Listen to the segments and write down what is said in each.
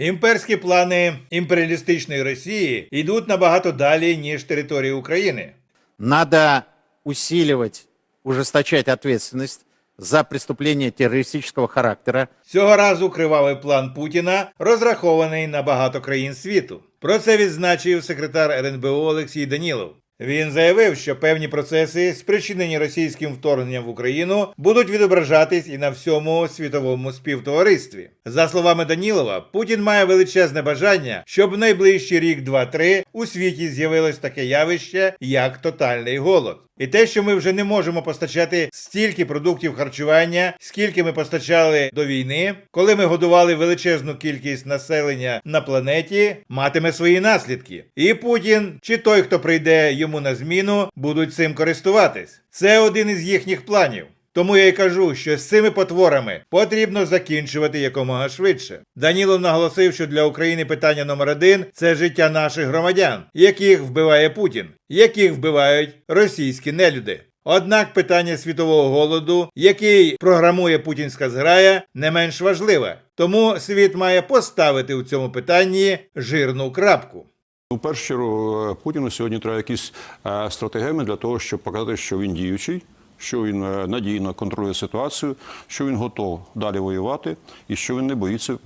Імперські плани імперіалістичної Росії йдуть набагато далі, ніж території України. Надо усиливать, ужесточать ответственность за преступления террористического характера. Цього разу кривавий план Путіна розрахований на багато країн світу. Про це відзначив секретар РНБО Олексій Данілов. Він заявив, що певні процеси, спричинені російським вторгненням в Україну, будуть відображатись і на всьому світовому співтоваристві. За словами Данілова, Путін має величезне бажання, щоб в найближчий рік, два-три у світі з'явилось таке явище, як тотальний голод. І те, що ми вже не можемо постачати стільки продуктів харчування, скільки ми постачали до війни, коли ми годували величезну кількість населення на планеті, матиме свої наслідки. І Путін, чи той, хто прийде йому на зміну, будуть цим користуватись. Це один із їхніх планів. Тому я й кажу, що з цими потворами потрібно закінчувати якомога швидше. Данілов наголосив, що для України питання номер один це життя наших громадян, яких вбиває Путін, яких вбивають російські нелюди. Однак питання світового голоду, який програмує путінська зграя, не менш важливе. Тому світ має поставити у цьому питанні жирну крапку. У першу чергу е, Путіну сьогодні треба якісь е, стратегеми для того, щоб показати, що він діючий, що він е, надійно контролює ситуацію, що він готов далі воювати, і що він не боїться е,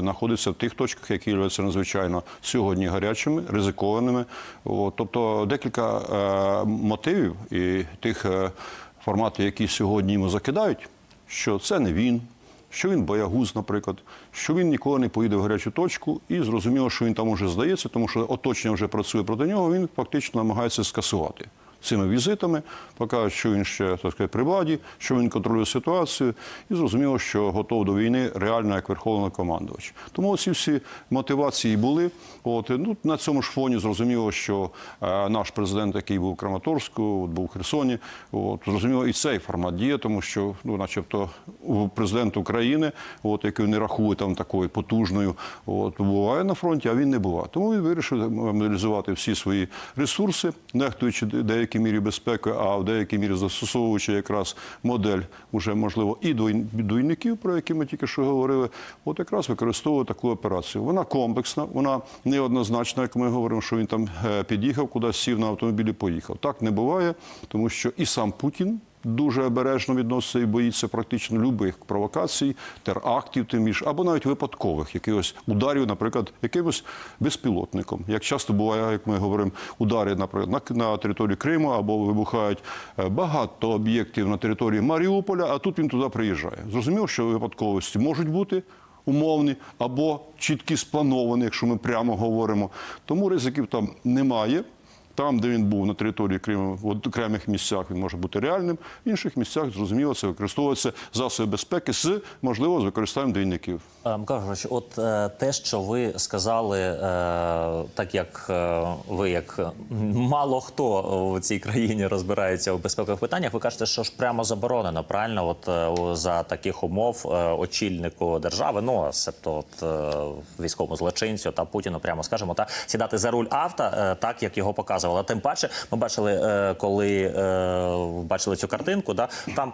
знаходитися в тих точках, які являються надзвичайно сьогодні гарячими, ризикованими. От, тобто декілька е, мотивів і тих е, форматів, які сьогодні йому закидають, що це не він що він боягуз, наприклад, що він ніколи не поїде в гарячу точку, і зрозуміло, що він там уже здається, тому що оточення вже працює проти нього. Він фактично намагається скасувати цими візитами, показує, що він ще так сказати, при владі, що він контролює ситуацію, і зрозуміло, що готов до війни реально як верховний командувач. Тому ці всі мотивації були. От ну на цьому ж фоні зрозуміло, що е, наш президент, який був в Краматорську, от був у Херсоні, от зрозуміло, і цей формат діє, тому що ну, начебто, президент України, от який не рахує там такою потужною, от буває на фронті, а він не буває. Тому він вирішив мобілізувати всі свої ресурси, нехтуючи в деякій мірі безпеки, а в деякій мірі застосовуючи якраз модель уже можливо і двійників, про які ми тільки що говорили, от якраз використовує таку операцію. Вона комплексна, вона неоднозначна, як ми говоримо, що він там е, під'їхав, кудись сів на автомобілі, поїхав. Так не буває, тому що і сам Путін. Дуже обережно відноситься і боїться практично любих провокацій, терактів, тим більше, або навіть випадкових якихось ударів, наприклад, якимось безпілотником. Як часто буває, як ми говоримо, удари наприклад, на, на території Криму або вибухають е, багато об'єктів на території Маріуполя, а тут він туди приїжджає. Зрозуміло, що випадковості можуть бути. Умовні або чіткі сплановані, якщо ми прямо говоримо. Тому ризиків там немає. Там, де він був на території Криму, в окремих місцях він може бути реальним, в інших місцях, зрозуміло, це використовується засоби безпеки з можливо з використанням двійників. Е, Григорович, от е, те, що ви сказали, е, так як ви, як мало хто в цій країні розбирається у безпекових питаннях, ви кажете, що ж прямо заборонено, правильно? От за таких умов очільнику держави, ну себто от військовому злочинцю та Путіну, прямо скажемо, та сідати за руль авто, так як його показували. Тим паче, ми бачили, е, коли е, бачили цю картинку, да там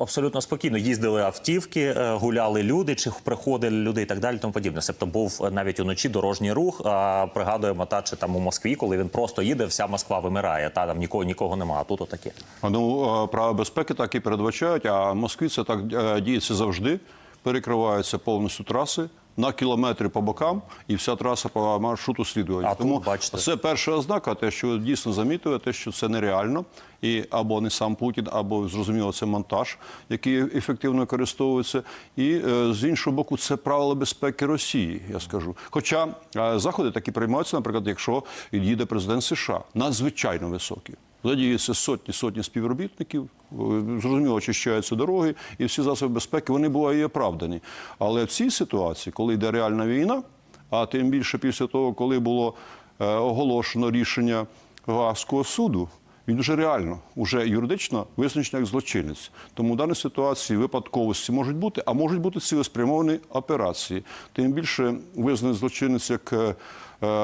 абсолютно спокійно їздили автівки, е, гуляли люди, чи приходили люди і так далі. Тому подібне. Себто був навіть уночі дорожній рух. А пригадуємо, та чи там у Москві, коли він просто їде, вся Москва вимирає. Та там нікого нікого немає. А тут отаке. Ну, права безпеки так і передбачають, а в Москві це так діється завжди. Перекриваються повністю траси на кілометри по бокам, і вся траса по маршруту слідування. А Тому бачите. це перша ознака, те, що ви дійсно замітили, те, що це нереально, і або не сам Путін, або зрозуміло, це монтаж, який ефективно використовується. І е, з іншого боку, це правила безпеки Росії, я скажу. Хоча е, заходи такі приймаються, наприклад, якщо їде президент США, надзвичайно високі. Задіються сотні сотні співробітників, е, зрозуміло, очищаються дороги, і всі засоби безпеки вони бувають і оправдані. Але в цій ситуації, коли йде реальна війна, а тим більше після того, коли було е, оголошено рішення Гаазького суду, він вже реально, вже юридично визначений як злочинець. Тому в даній ситуації випадковості можуть бути, а можуть бути цілеспрямовані операції. Тим більше визнаний злочинець як е, е,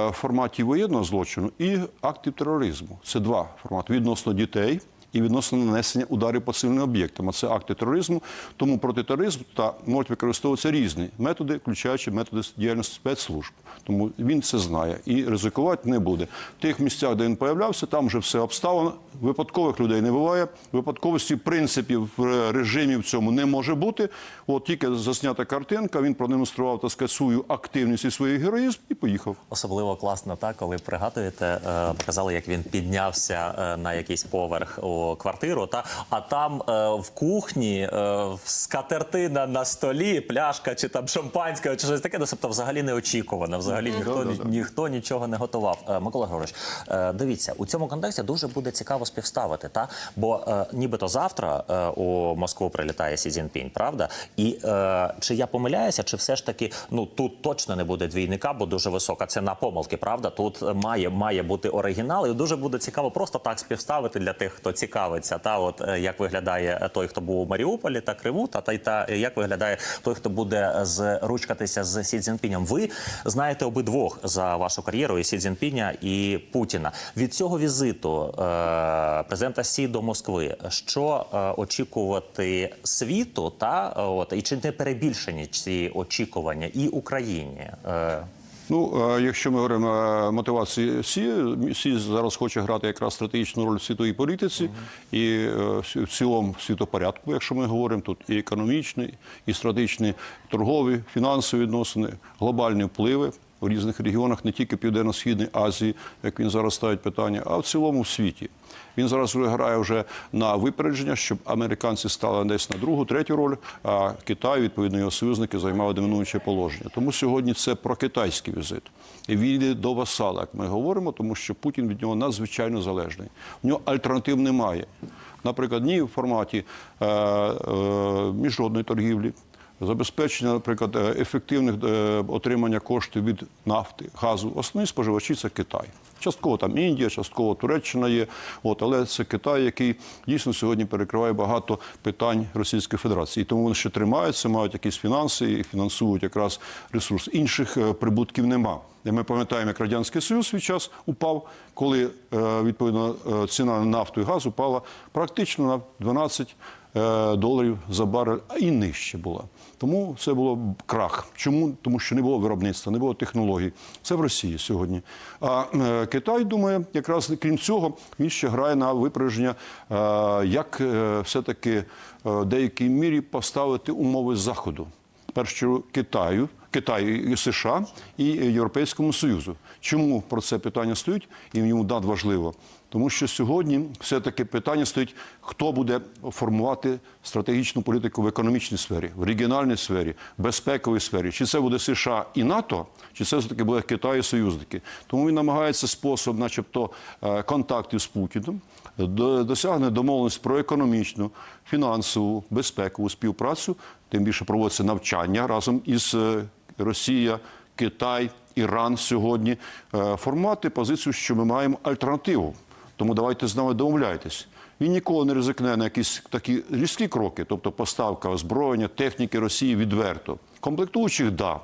в форматі воєнного злочину і актів тероризму. Це два формати відносно дітей. І відносно нанесення ударів по цивільним об'єктам. Це акти тероризму. Тому протитероризм та можуть використовуватися різні методи, включаючи методи діяльності спецслужб. Тому він це знає і ризикувати не буде. В тих місцях, де він появлявся, там вже все обставлено. Випадкових людей не буває. Випадковості принципів режимі в цьому не може бути. От тільки заснята картинка, він продемонстрував так сказати, свою активність і свій героїзм і поїхав. Особливо класно, так, коли пригадуєте, е, показали, як він піднявся е, на якийсь поверх у квартиру, та а там е, в кухні е, скатертина на столі, пляшка чи там шампанське, чи щось таке, ну, тобто взагалі неочікувано. Взагалі ніхто, ні- ніхто нічого не готував. Е, Микола Григорович, е, дивіться, у цьому контексті дуже буде цікаво співставити, та бо е, нібито завтра е, у Москву прилітає Сі Цзіньпінь, правда? І е, чи я помиляюся, чи все ж таки ну тут точно не буде двійника, бо дуже висока ціна помилки, правда? Тут має, має бути оригінал, і дуже буде цікаво просто так співставити для тих, хто цікавиться. Та от е, як виглядає е, той, хто був у Маріуполі та Криму, та та й та е, як виглядає той, хто буде з ручкатися з Сі Цзіньпінем. Ви знаєте обидвох за вашу кар'єру і Сі Цзіньпіня і Путіна. Від цього візиту е, президента Сі до Москви, що е, очікувати світу, та от і чи не перебільшені ці очікування і Україні? Е, Ну, е, якщо ми говоримо е, мотивації Сі, Сі зараз хоче грати якраз стратегічну роль в світовій політиці і е, в цілому світопорядку, якщо ми говоримо, тут і економічні, і стратегічні торгові, фінансові відносини, глобальні впливи у різних регіонах, не тільки Південно-Східної Азії, як він зараз ставить питання, а в цілому в світі. Він зараз вже грає вже на випередження, щоб американці стали десь на другу, третю роль, а Китай, відповідно, його союзники займали домінуюче положення. Тому сьогодні це про китайський візит. І він йде до васала, як ми говоримо, тому що Путін від нього надзвичайно залежний. У нього альтернатив немає. Наприклад, ні в форматі е, е, міжнародної торгівлі, забезпечення, наприклад, е, ефективних е, отримання коштів від нафти, газу. Основні споживачі це Китай. Частково там Індія, частково Туреччина є. От, але це Китай, який дійсно сьогодні перекриває багато питань Російської Федерації. І тому вони ще тримаються, мають якісь фінанси і фінансують якраз ресурс. Інших е, прибутків нема. Ми пам'ятаємо, як Радянський Союз свій час упав, коли відповідно ціна на нафту і газ упала практично на 12 е, доларів за барель, а і нижче була. Тому це було крах. Чому? Тому що не було виробництва, не було технологій. Це в Росії сьогодні. А е, Китай думає, якраз крім цього, він ще грає на випередження, е, як е, все-таки е, в деякій мірі поставити умови Заходу. Першу Китаю, Китаю і США і Європейському Союзу. Чому про це питання стоїть і йому надважливо? Тому що сьогодні все-таки питання стоїть, хто буде формувати стратегічну політику в економічній сфері, в регіональній сфері, в безпековій сфері. Чи це буде США і НАТО, чи це все-таки буде Китай і союзники. Тому він намагається спосіб, начебто, е, контактів з Путіним, досягне домовленості про економічну, фінансову, безпекову співпрацю. Тим більше проводиться навчання разом із е, Росія, Китай, Іран сьогодні е, формувати позицію, що ми маємо альтернативу. Тому давайте з нами домовляйтесь. Він ніколи не ризикне на якісь такі різкі кроки, тобто поставка озброєння, техніки Росії відверто. Комплектуючих да.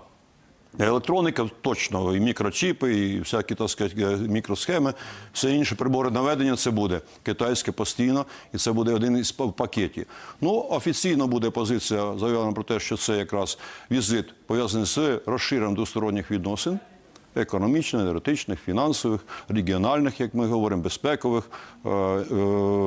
Електроніка точно, і мікрочіпи, і всякі так сказати, е, мікросхеми, все інше прибори наведення це буде китайське постійно, і це буде один із пакетів. Ну, офіційно буде позиція заявлена про те, що це якраз візит пов'язаний з розширенням двосторонніх відносин. Економічних, енергетичних, фінансових, регіональних, як ми говоримо, безпекових, е, е,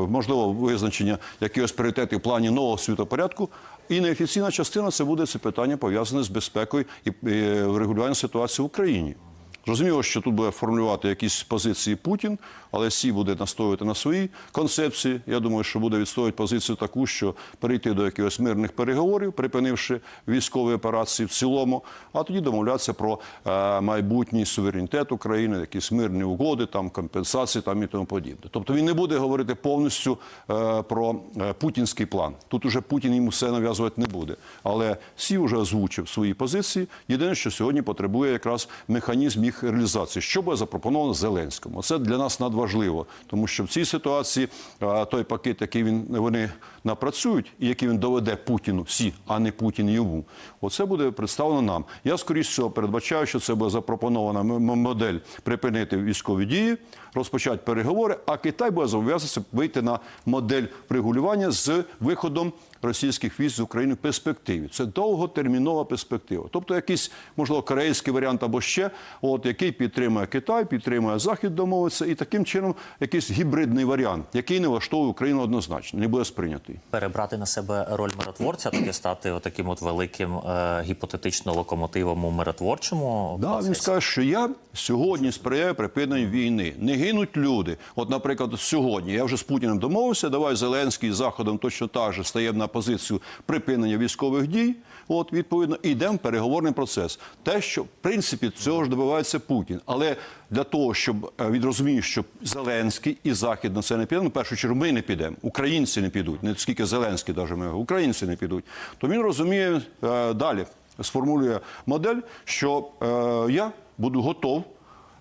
можливо, визначення якихось пріоритетів в плані нового світопорядку. І неофіційна частина це буде це питання пов'язане з безпекою і е, врегулюванням ситуації в Україні. Зрозуміло, що тут буде формулювати якісь позиції Путін, але Сі буде настоювати на своїй концепції. Я думаю, що буде відстоювати позицію таку, що перейти до якихось мирних переговорів, припинивши військові операції в цілому, а тоді домовлятися про е, майбутній суверенітет України, якісь мирні угоди, там компенсації там і тому подібне. Тобто він не буде говорити повністю е, про е, путінський план. Тут уже Путін йому все нав'язувати не буде. Але Сі вже озвучив свої позиції. Єдине, що сьогодні потребує якраз механізм їх реалізації. Що буде запропоновано Зеленському? Це для нас надважливо, тому що в цій ситуації той пакет, який він вони напрацюють, і який він доведе Путіну всі, а не Путін йому. Оце буде представлено нам. Я скоріш всього передбачаю, що це буде запропонована модель припинити військові дії, розпочати переговори. А Китай буде зобов'язатися вийти на модель регулювання з виходом російських військ з України в перспективі. Це довготермінова перспектива. Тобто якийсь, можливо, корейський варіант або ще, от, який підтримує Китай, підтримує Захід, домовиться, і таким чином якийсь гібридний варіант, який не влаштовує Україну однозначно, не буде сприйнятий. перебрати на себе роль миротворця, таки стати таким от великим е, гіпотетично локомотивом у миротворчому Да, він скаже, що я сьогодні сприяю припиненню війни. Не гинуть люди. От, наприклад, сьогодні я вже з Путіним домовився. Давай Зеленський з Заходом точно так же стає на позицію припинення військових дій. От відповідно йдемо в переговорний процес. Те, що в принципі цього ж добивається Путін, але для того, щоб е, він розуміє, що Зеленський і Захід на це не піде, ну, в першу чергу ми не підемо, українці не підуть, не скільки Зеленський, навіть ми українці не підуть. То він розуміє е, далі сформулює модель, що е, я буду готов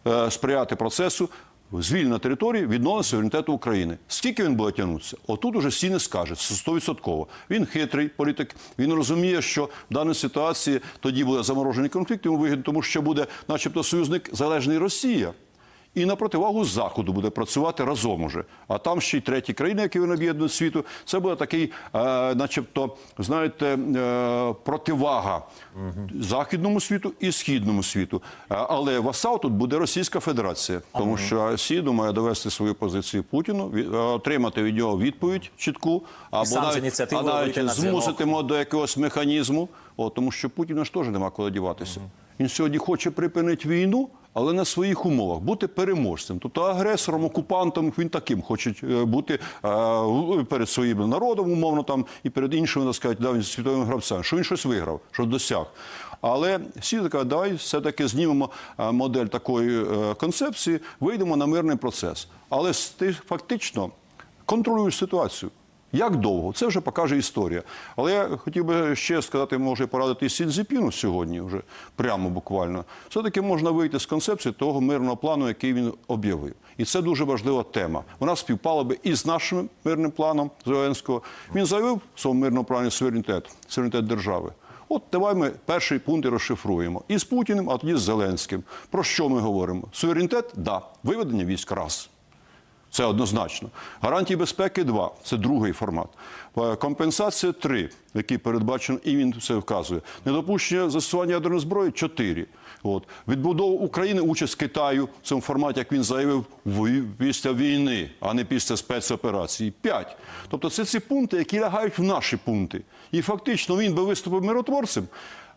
е, сприяти процесу звільнення території відновлення суверенітету України. Скільки він буде тягнутися? Отут уже всі не скаже, 100%. Він хитрий політик. Він розуміє, що в даній ситуації тоді буде заморожений конфлікт. Йому вигідно, тому що буде, начебто, союзник залежний Росія. І на противагу заходу буде працювати разом уже. А там ще й треті країни, які вони об'єднують світу. Це буде такий, е, начебто, знаєте, е, противага західному світу і східному світу. Е, але васал тут буде Російська Федерація, тому що Сіду має довести свою позицію Путіну, е, отримати від нього відповідь чітку, або навіть, а навіть змусити мо- до якогось механізму. О, тому що Путіну ж теж нема куди діватися. Він сьогодні хоче припинити війну, але на своїх умовах бути переможцем. Тобто агресором, окупантом він таким хоче е, бути е, перед своїм народом, умовно там і перед іншими, так сказати, да, світовими гравцями, що він щось виграв, що досяг. Але всі така, давай все-таки знімемо е, модель такої концепції, вийдемо на мирний процес. Але ти фактично контролюєш ситуацію. Як довго? Це вже покаже історія. Але я хотів би ще сказати, може порадити Сінзіпіну сьогодні, вже прямо буквально. Все-таки можна вийти з концепції того мирного плану, який він об'явив. І це дуже важлива тема. Вона співпала би і з нашим мирним планом Зеленського. Він заявив в своєму мирному плані суверенітет, суверенітет держави. От давай ми перший пункт і розшифруємо. І з Путіним, а тоді з Зеленським. Про що ми говоримо? Суверенітет да. Виведення військ раз. Це однозначно. Гарантії безпеки 2 це другий формат. Е, Компенсація 3, який передбачено, і він це вказує. Недопущення застосування ядерної зброї 4. От. Відбудова України, участь Китаю в цьому форматі, як він заявив, після війни, а не після спецоперації. 5. Тобто це ці пункти, які лягають в наші пункти. І фактично він би виступив миротворцем.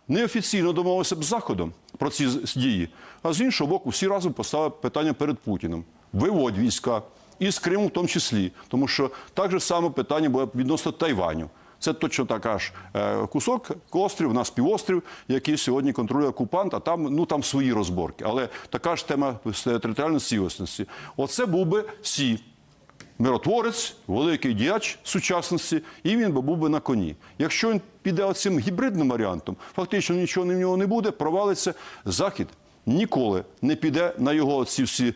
Неофіційно домовився б з Заходом про ці дії, а з іншого боку, всі разом поставили питання перед Путіним. Виводь війська і з Криму в тому числі, тому що так же саме питання буде відносно Тайваню. Це точно така ж е, кусок, острів, у нас півострів, який сьогодні контролює окупант, а там, ну, там свої розборки. Але така ж тема територіальної цілісності. Оце був би Сі миротворець, великий діяч сучасності, і він би був би на коні. Якщо він піде цим гібридним варіантом, фактично нічого в нього не буде, провалиться захід. Ніколи не піде на його ці всі е,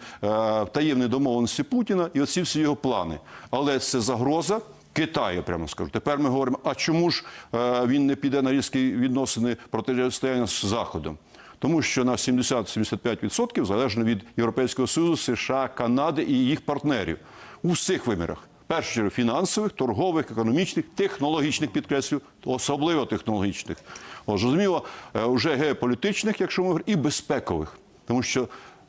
таємні домовленості Путіна і оці всі його плани. Але це загроза Китаю, прямо скажу. Тепер ми говоримо: а чому ж е, він не піде на різкі відносини протистояння з Заходом? Тому що на 70-75% залежно від Європейського Союзу, США, Канади і їх партнерів у всіх вимірах. Першу чергу фінансових, торгових, економічних, технологічних підкреслю, особливо технологічних. Зрозуміло, е, вже геополітичних, якщо ми говоримо, і безпекових. Тому що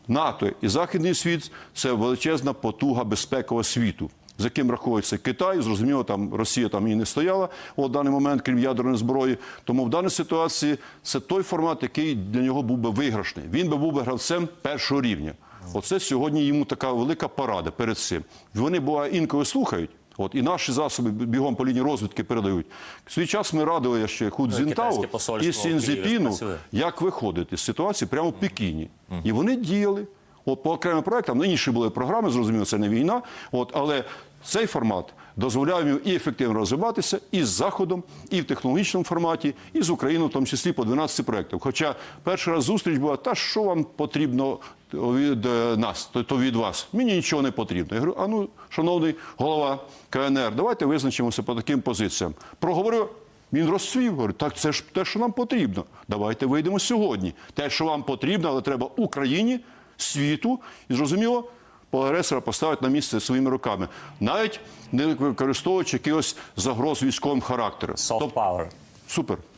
НАТО і Західний світ це величезна потуга безпекова світу. З яким рахується Китай, зрозуміло, там Росія там і не стояла у даний момент, крім ядерної зброї. Тому в даній ситуації це той формат, який для нього був би виграшний. Він би був би гравцем першого рівня. Оце сьогодні йому така велика порада перед цим. Вони буває інколи слухають. От і наші засоби бігом по лінії розвідки передають. В свій час ми радили ще Худзінтау і Сінзіпіну, як виходити з ситуації прямо в Пекіні. І вони діяли. От по окремим проектам, ну, інші були програми, зрозуміло, це не війна. От, але цей формат дозволяємо їм і ефективно розвиватися і з Заходом, і в технологічному форматі, і з Україною, в тому числі по 12 проєктах. Хоча перший раз зустріч була, та що вам потрібно від е, нас, то, від вас. Мені нічого не потрібно. Я говорю, а ну, шановний голова КНР, давайте визначимося по таким позиціям. Проговорив. Він розцвів, говорить, так це ж те, що нам потрібно. Давайте вийдемо сьогодні. Те, що вам потрібно, але треба Україні, світу, і зрозуміло, по агресора поставити на місце своїми руками, навіть не використовуючи якихось загроз військовим характером. Soft power. Супер.